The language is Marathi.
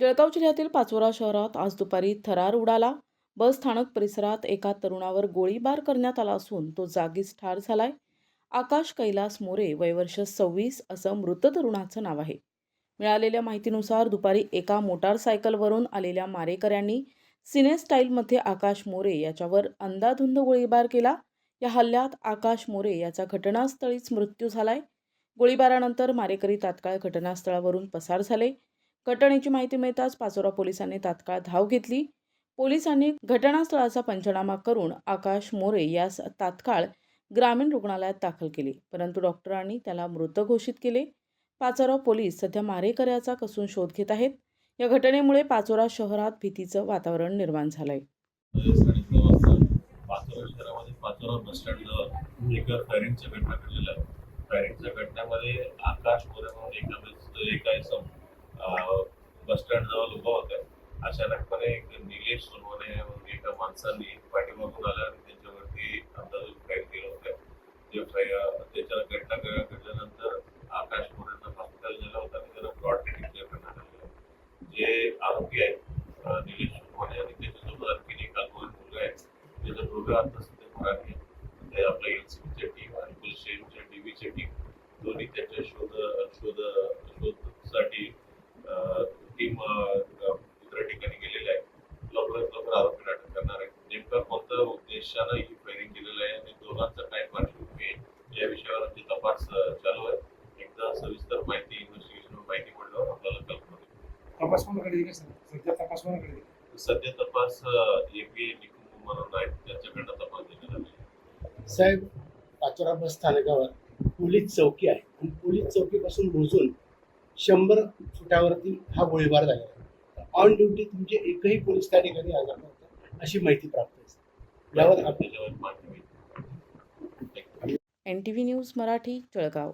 जळगाव जिल्ह्यातील पाचोरा शहरात आज दुपारी थरार उडाला. बस स्थानक परिसरात एका तरुणावर गोळीबार करण्यात आला असून तो जागीच ठार झालाय. आकाश कैलास मोरे वयवर्ष सव्वीस असं मृत तरुणाचं नाव आहे. मिळालेल्या माहितीनुसार दुपारी एका मोटारसायकलवरून आलेल्या मारेकऱ्यांनी सिने स्टाईलमध्ये आकाश मोरे याच्यावर अंदाधुंद गोळीबार केला. या हल्ल्यात आकाश मोरे याचा घटनास्थळीच मृत्यू झालाय. गोळीबारानंतर मारेकरी तात्काळ घटनास्थळावरून पसार झाले. घटनेची माहिती मिळताच पाचोरा पोलिसांनी तात्काळ धाव घेतली. पोलिसांनी घटनास्थळाचा पंचनामा करून आकाश मोरे यास तात्काळ ग्रामीण रुग्णालयात दाखल केले परंतु डॉक्टरांनी त्याला मृत घोषित केले. पाचोरा पोलीस सध्या मारेकऱ्याचा कसून शोध घेत आहेत. या घटनेमुळे पाचोरा शहरात भीतीचं वातावरण निर्माण झालंय. पाचोरा शहरामध्ये पाचोरा बस स्टँडजवळ एक फायरिंगच्या घटना घडलेल्या फायरिंगच्या घटनेमध्ये आकाश मोरे म्हणून एका एका बस स्टँड जवळ उभा होता. अचानकपणे एक निलेश सोनवणे म्हणून एका माणसांनी पाठीमागून आला आणि त्यांच्यावरती अंदाज फायर केला होता. जे फाय- त्याच्या घटना घडल्यानंतर आकाश मोरेंना हॉस्पिटल नेलं होता आणि त्यांना ब्रॉड डिक्लेअर करण्यात आलेलं जे आरोपी आहेत निलेश सोनवणे आणि त्याच्यासोबत आणखीन एक अल्पवयीन मुलगा आहे. त्याचा दोघं आता सध्या फरार आहे. उद्देशानं ही फायरिंग केलेलं आहे आणि दोघांचा काय पार्श्वभूमी आहे या विषयावर आमचे तपास चालू आहे. एकदा सविस्तर माहिती इन्व्हेस्टिगेशन माहिती पडल्यावर आपल्याला कल्पना. तपास कोणाकडे दिला सध्या तपास कोणाकडे दिला? सध्या तपास एपीए निकुंभ म्हणून आहेत. त्यांच्याकडनं तपास देण्यात आहे. साहेब पाचोरा बस स्थानकावर पोलीस चौकी आहे. आणि पोलीस चौकीपासून मोजून शंभर फुटावरती हा गोळीबार झालेला आहे. ऑन ड्युटी तुमचे एकही पोलीस त्या ठिकाणी हजर नव्हते अशी माहिती प्राप्त आहे यावर आपण त्याच्यावर N T V news Marathi Jalgaon.